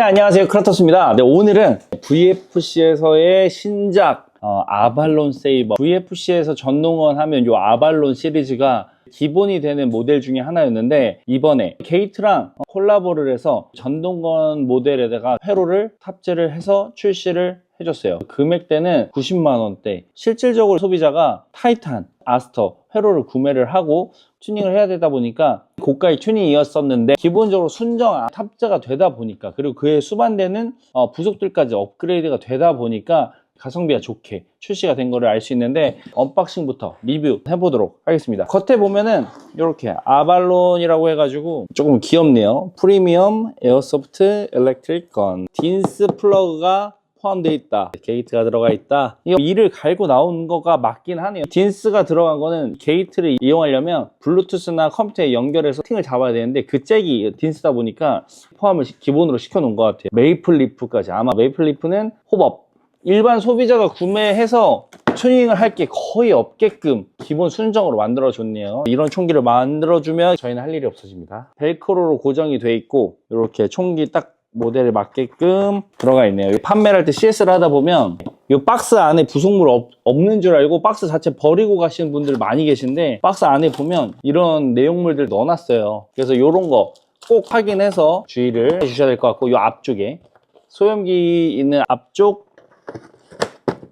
네, 안녕하세요. 크라토스입니다. 네, 오늘은 VFC에서의 신작 어, 아발론 세이버. VFC에서 전동원 하면 요 아발론 시리즈가 기본이 되는 모델 중에 하나였는데 이번에 게이트랑 콜라보를 해서 전동건 모델에다가 회로를 탑재를 해서 출시를 해줬어요. 금액대는 90만원대. 실질적으로 소비자가 타이탄, 아스터 회로를 구매를 하고 튜닝을 해야 되다 보니까 고가의 튜닝이었었는데 기본적으로 순정 탑재가 되다 보니까 그리고 그에 수반되는 어, 부속들까지 업그레이드가 되다 보니까 가성비가 좋게 출시가 된 거를 알 수 있는데 언박싱부터 리뷰 해보도록 하겠습니다. 겉에 보면은 이렇게 아발론이라고 해가지고 조금 귀엽네요. 프리미엄 에어소프트 일렉트릭 건. 딘스 플러그가 포함되어 있다. 게이트가 들어가 있다. 이거 이를 갈고 나온 거가 맞긴 하네요. 딘스가 들어간 거는 게이트를 이용하려면 블루투스나 컴퓨터에 연결해서 팅을 잡아야 되는데 그 잭이 딘스다 보니까 포함을 시- 기본으로 시켜놓은 것 같아요. 메이플 리프까지. 아마 메이플 리프는 호법. 일반 소비자가 구매해서 튜닝을 할 게 거의 없게끔 기본 순정으로 만들어줬네요. 이런 총기를 만들어주면 저희는 할 일이 없어집니다. 벨크로로 고정이 돼 있고 이렇게 총기 딱 모델에 맞게끔 들어가 있네요. 판매를 할 때 CS를 하다 보면 이 박스 안에 부속물 없, 없는 줄 알고 박스 자체 버리고 가시는 분들 많이 계신데 박스 안에 보면 이런 내용물들 넣어놨어요. 그래서 이런 거 꼭 확인해서 주의를 해주셔야 될 것 같고 이 앞쪽에 소염기 있는 앞쪽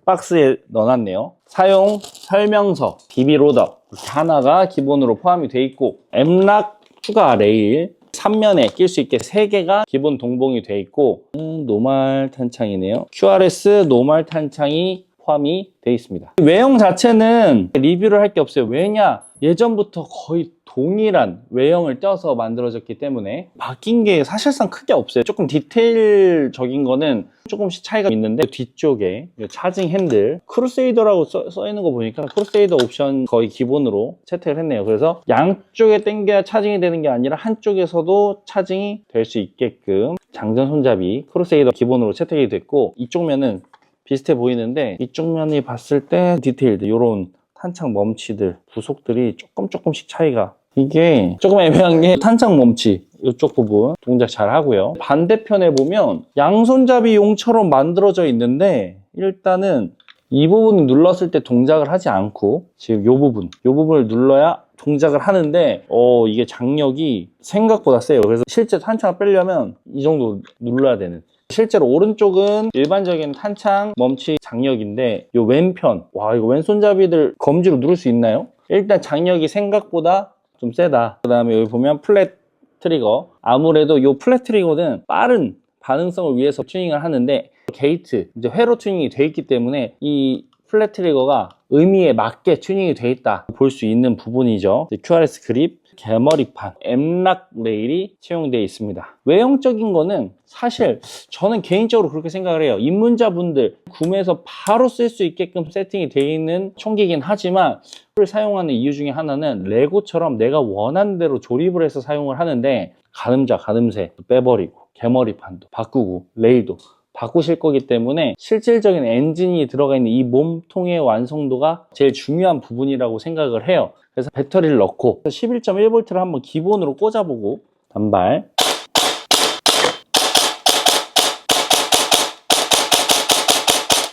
박스에 넣어놨네요. 사용 설명서, DB 로더 이렇게 하나가 기본으로 포함이 돼 있고 엠락 추가 레일 3면에 낄 수 있게 3개가 기본 동봉이 돼 있고 음, 노말 탄창이네요. QRS 노말 탄창이 포함이 돼 있습니다. 외형 자체는 리뷰를 할 게 없어요. 왜냐? 예전부터 거의 동일한 외형을 떼어서 만들어졌기 때문에 바뀐 게 사실상 크게 없어요. 조금 디테일적인 거는 조금씩 차이가 있는데 뒤쪽에 이 차징 핸들 크루세이더라고 써, 써 있는 거 보니까 크루세이더 옵션 거의 기본으로 채택을 했네요. 그래서 양쪽에 당겨야 차징이 되는 게 아니라 한쪽에서도 차징이 될 수 있게끔 장전 손잡이 크루세이더 기본으로 채택이 됐고 이쪽 면은 비슷해 보이는데 이쪽 면이 봤을 때 디테일드 이런 탄창 멈치들 부속들이 조금 조금씩 차이가. 이게 조금 애매한 게 탄창 멈치 이쪽 부분 동작 잘 하고요. 반대편에 보면 양손잡이 용처럼 만들어져 있는데 일단은 이 부분을 눌렀을 때 동작을 하지 않고 지금 이 부분 이 부분을 눌러야 동작을 하는데 어 이게 장력이 생각보다 세요. 그래서 실제 탄창을 빼려면 이 정도 눌러야 되는 실제로 오른쪽은 일반적인 탄창 멈치 장력인데 이 왼편 와 이거 왼손잡이들 검지로 누를 수 있나요? 일단 장력이 생각보다 좀 세다. 그 다음에 여기 보면 플랫 트리거. 아무래도 이 플랫 트리거는 빠른 반응성을 위해서 튜닝을 하는데 게이트 이제 회로 튜닝이 돼 있기 때문에 이 플랫 트리거가 의미에 맞게 튜닝이 돼 있다. 볼 수 있는 부분이죠. QRS 그립 개머리판 엠락 레일이 채용되어 있습니다. 외형적인 거는 사실 저는 개인적으로 그렇게 생각을 해요. 입문자분들 구매해서 바로 쓸 수 있게끔 세팅이 되어 있는 총기긴 하지만 를 사용하는 이유 중에 하나는 레고처럼 내가 원하는 대로 조립을 해서 사용을 하는데 가늠자 가늠새 빼버리고 개머리판도 바꾸고 레일도 바꾸실 거기 때문에 실질적인 엔진이 들어가 있는 이 몸통의 완성도가 제일 중요한 부분이라고 생각을 해요 그래서 배터리를 넣고 11.1V를 한번 기본으로 꽂아보고 단발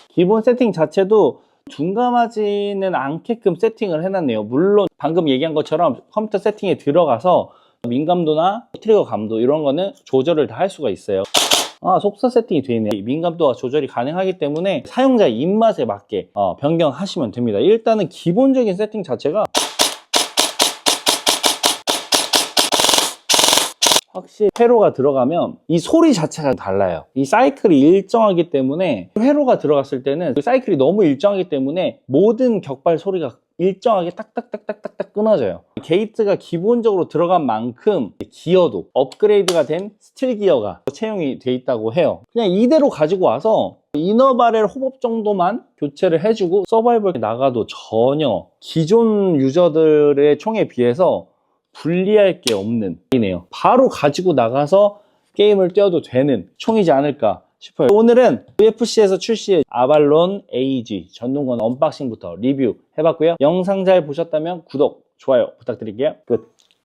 기본 세팅 자체도 둔감하지는 않게끔 세팅을 해놨네요. 물론 방금 얘기한 것처럼 컴퓨터 세팅에 들어가서 민감도나 트리거 감도 이런 거는 조절을 다 할 수가 있어요. 아, 속사 세팅이 되어 있네. 민감도가 조절이 가능하기 때문에 사용자 입맛에 맞게 어, 변경하시면 됩니다. 일단은 기본적인 세팅 자체가 확실히 회로가 들어가면 이 소리 자체가 달라요. 이 사이클이 일정하기 때문에 회로가 들어갔을 때는 그 사이클이 너무 일정하기 때문에 모든 격발 소리가 일정하게 딱딱딱딱딱딱 끊어져요. 게이트가 기본적으로 들어간 만큼 기어도 업그레이드가 된 스틸 기어가 채용이 돼 있다고 해요. 그냥 이대로 가지고 와서 이너바렐 호법 정도만 교체를 해주고 서바이벌 나가도 전혀 기존 유저들의 총에 비해서 분리할 게 없는 이네요. 바로 가지고 나가서 게임을 뛰어도 되는 총이지 않을까 싶어요. 오늘은 UFC에서 출시한 아발론 AG 전동건 언박싱부터 리뷰 해봤고요. 영상 잘 보셨다면 구독, 좋아요 부탁드릴게요. 끝.